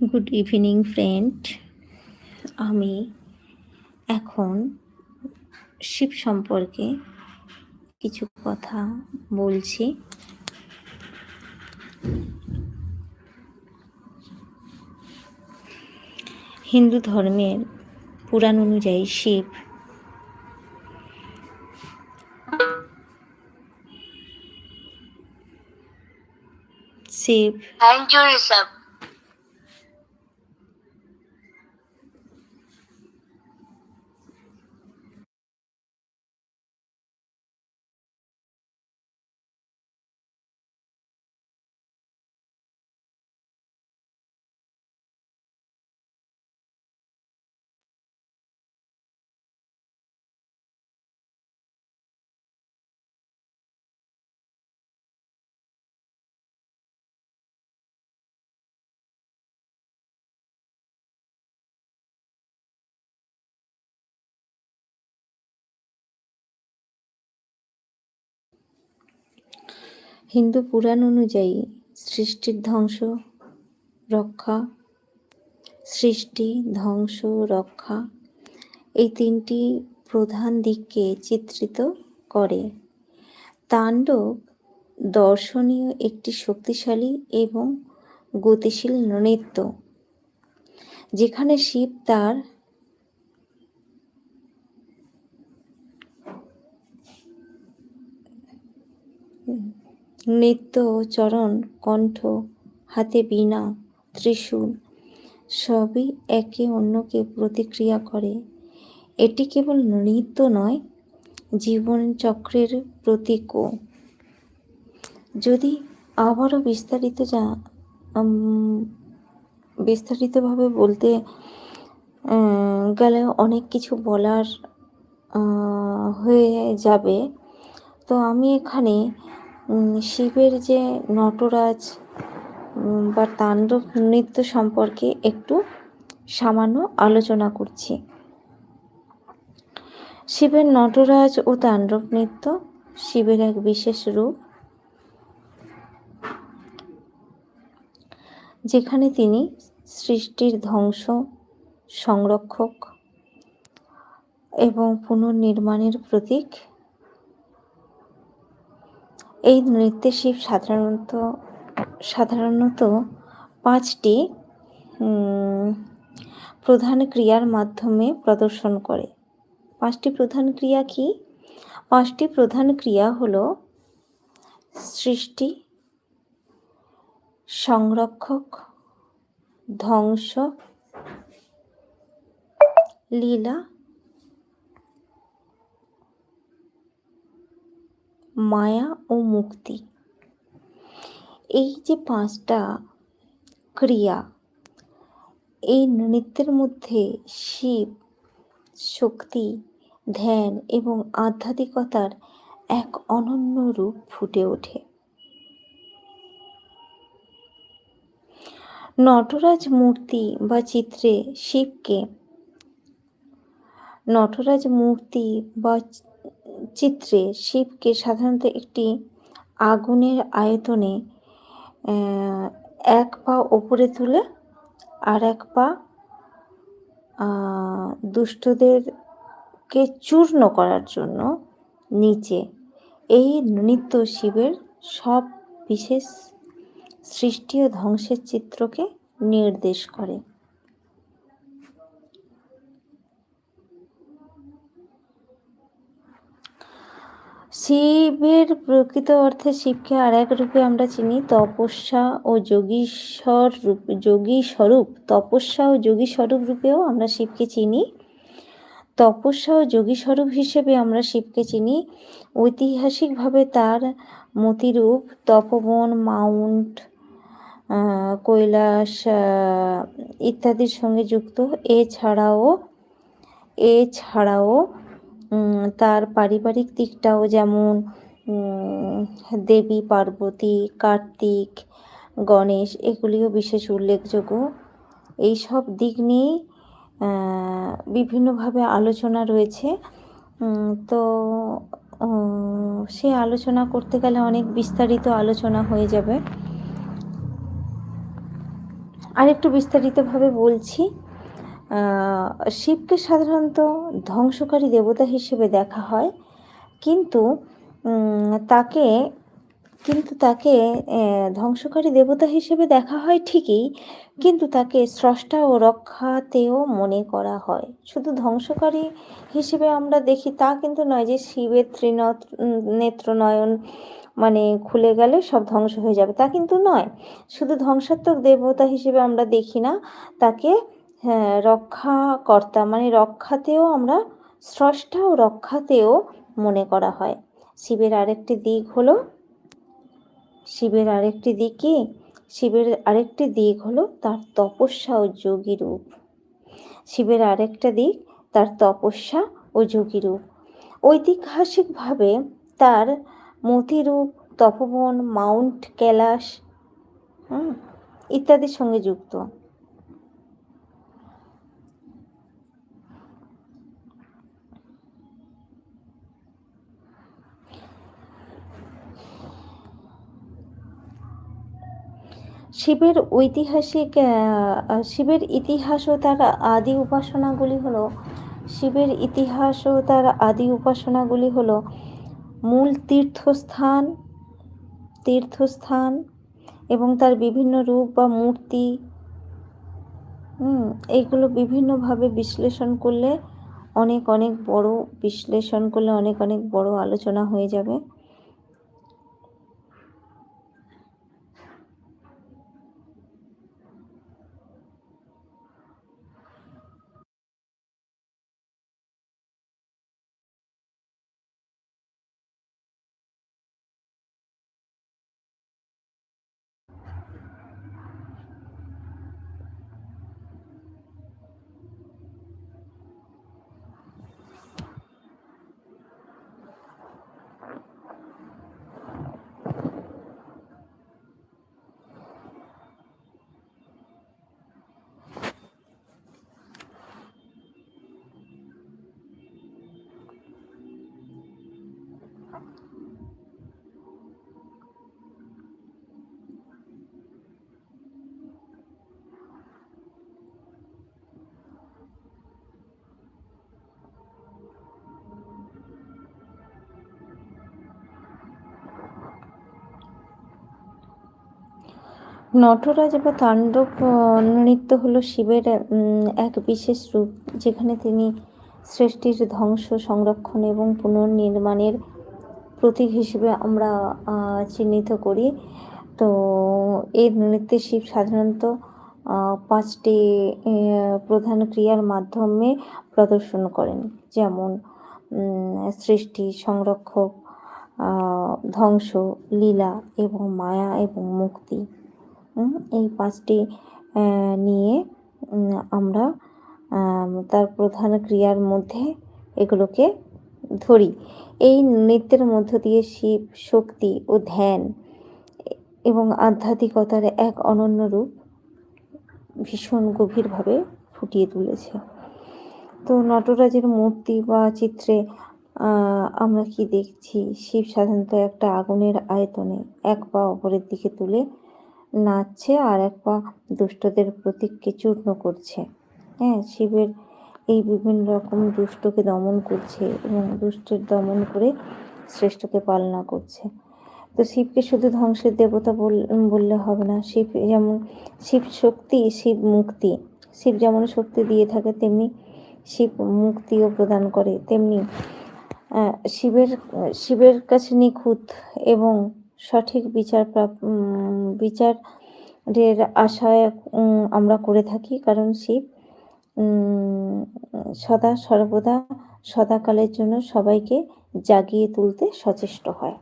Good evening friend আমি এখন শিব সম্পর্কে কিছু কথা বলছি। হিন্দু ধর্মের পুরাণ অনুযায়ী শিব শিব হিন্দু পুরাণ অনুযায়ী সৃষ্টির ধ্বংস, রক্ষা, সৃষ্টি, ধ্বংস, রক্ষা এই তিনটি প্রধান দিককে চিত্রিত করে। তাণ্ডব দর্শনীয় একটি শক্তিশালী এবং গতিশীল নৃত্য, যেখানে শিব তার নৃত্য চরণ কণ্ঠ হাতে বীণা, ত্রিশূল, সবই একে অন্যকে প্রতিক্রিয়া করে। এটি কেবল নৃত্য নয় জীবন চক্রের প্রতীকও। যদি আবারও বিস্তারিত যা বিস্তারিতভাবে বলতে গেলে অনেক কিছু বলার হয়ে যাবে। তো আমি এখানে শিবের যে নটরাজ বা তাণ্ডব নৃত্য সম্পর্কে একটু সামান্য আলোচনা করছি। শিবের নটরাজ ও তাণ্ডব নৃত্য শিবের এক বিশেষ রূপ, যেখানে তিনি সৃষ্টির ধ্বংস, সংরক্ষক এবং পুনর্নির্মাণের প্রতীক। এই নৃত্যে শিব সাধারণত সাধারণত পাঁচটি প্রধান ক্রিয়ার মাধ্যমে প্রদর্শন করে। পাঁচটি প্রধান ক্রিয়া কি? পাঁচটি প্রধান ক্রিয়া হলো সৃষ্টি, সংরক্ষক, ধ্বংস, লীলা মায়া ও মুক্তি। এই যে পাঁচটা ক্রিয়া, এই নৃত্যের মধ্যে শিব, শক্তি, ধ্যান এবং আধ্যাত্মিকতার এক অনন্য রূপ ফুটে ওঠে। নটরাজ মূর্তি বা চিত্রে শিবকে, নটরাজ মূর্তি বা চিত্রে শিবকে সাধারণত একটি আগুনের আয়তনে এক পা ওপরে তুলে আর এক পা দুষ্টদেরকে চূর্ণ করার জন্য নিচে। এই নৃত্য শিবের সব বিশেষ সৃষ্টি ও ধ্বংসের চিত্রকে নির্দেশ করে। শিবের প্রকৃত অর্থে শিবকে আর এক রূপে আমরা চিনি, তপস্যা ও যোগীশ্বর রূপ যোগী স্বরূপ তপস্যা ও যোগী স্বরূপ রূপেও আমরা শিবকে চিনি। তপস্যা ও যোগী স্বরূপ হিসেবে আমরা শিবকে চিনি। ঐতিহাসিকভাবে তার মতিরূপ তপবন, মাউন্ট কৈলাস ইত্যাদির সঙ্গে যুক্ত। এছাড়াও এছাড়াও তার পারিবারিক দিকটাও যেমন দেবী, পার্বতী, কার্তিক, গণেশ, এগুলিও বিশেষ উল্লেখযোগ্য। এই সব দিক নিয়েই বিভিন্নভাবে আলোচনা রয়েছে। তো সে আলোচনা করতে গেলে অনেক বিস্তারিত আলোচনা হয়ে যাবে। আরেকটু বিস্তারিতভাবে বলছি। শিবকে সাধারণত ধ্বংসকারী দেবতা হিসেবে দেখা হয়। কিন্তু তাকে কিন্তু তাকে ধ্বংসকারী দেবতা হিসেবে দেখা হয় ঠিকই, কিন্তু তাকে স্রষ্টা ও রক্ষাতেও মনে করা হয়। শুধু ধ্বংসকারী হিসেবে আমরা দেখি, তা কিন্তু নয় যে শিবের ত্রিনত নেত্রনয়ন মানে খুলে গেলে সব ধ্বংস হয়ে যাবে। তা কিন্তু নয়। শুধু ধ্বংসাত্মক দেবতা হিসেবে আমরা দেখি না, তাকে হ্যাঁ, রক্ষাকর্তা মানে রক্ষাতেও আমরা স্রষ্টা ও রক্ষাতেও মনে করা হয়। শিবের আরেকটি দিক হলো শিবের আরেকটি দিক কি? শিবের আরেকটি দিক হলো তার তপস্যা ও যোগী রূপ। শিবের আরেকটা দিক তার তপস্যা ও যোগী রূপ। ঐতিহাসিকভাবে তার মতিরূপ তপবন মাউন্ট ক্যালাস ইত্যাদির সঙ্গে যুক্ত। শিবের ঐতিহাসিক শিবের ইতিহাস ও তার আদি উপাসনাগুলি হলো, শিবের ইতিহাস ও তার আদি উপাসনাগুলি হলো, মূল তীর্থস্থান তীর্থস্থান এবং তার বিভিন্ন রূপ বা মূর্তি। এইগুলো বিভিন্নভাবে বিশ্লেষণ করলে অনেক অনেক বড়, বিশ্লেষণ করলে অনেক অনেক বড় আলোচনা হয়ে যাবে। নটরাজ বা তাণ্ডব নৃত্য হলো শিবের এক বিশেষ রূপ, যেখানে তিনি সৃষ্টির ধ্বংস, সংরক্ষণ এবং পুনর্নির্মাণের হিসেবে আমরা চিহ্নিত করি। তো, এই নৃত্যে শিব সাধারণত পাঁচটি প্রধান ক্রিয়ার মাধ্যমে প্রদর্শন করেন। যেমন সৃষ্টি, সংরক্ষক ধ্বংস, লীলা এবং মায়া এবং মুক্তি। এই পাঁচটি নিয়ে আমরা তার প্রধান ক্রিয়ার মধ্যে এগুলোকে ধরি। এই নৃত্যের মধ্য দিয়ে শিব, শক্তি ও ধ্যান এবং আধ্যাত্মিকতার এক অনন্য রূপ ভীষণ গভীরভাবে ফুটিয়ে তুলেছে। তো নটরাজের মূর্তি বা চিত্রে আমরা কি দেখছি? শিব সাধারণত একটা আগুনের আয়তনে এক পা অপরের দিকে তুলে নাচছে আর এক পা দুষ্টদের প্রতীককে চূর্ণ করছে। হ্যাঁ শিবের এই বিভিন্ন রকম দুষ্টকে দমন করছে এবং দুষ্টের দমন করে শ্রেষ্ঠকে পালনা করছে। তো শিবকে শুধু ধ্বংসের দেবতা বললে হবে না, শিব যেমন, শিব শক্তি, শিব মুক্তি। শিব যেমন শক্তি দিয়ে থাকে, তেমনি শিব মুক্তিও প্রদান করে। তেমনি শিবের শিবের কাছে নিখুঁত এবং সঠিক বিচার বিচারের আশায় আমরা করে থাকি। কারণ শিব সদা সর্বদা সদাকালের জন্য সবাইকে জাগিয়ে তুলতে সচেষ্ট হয়।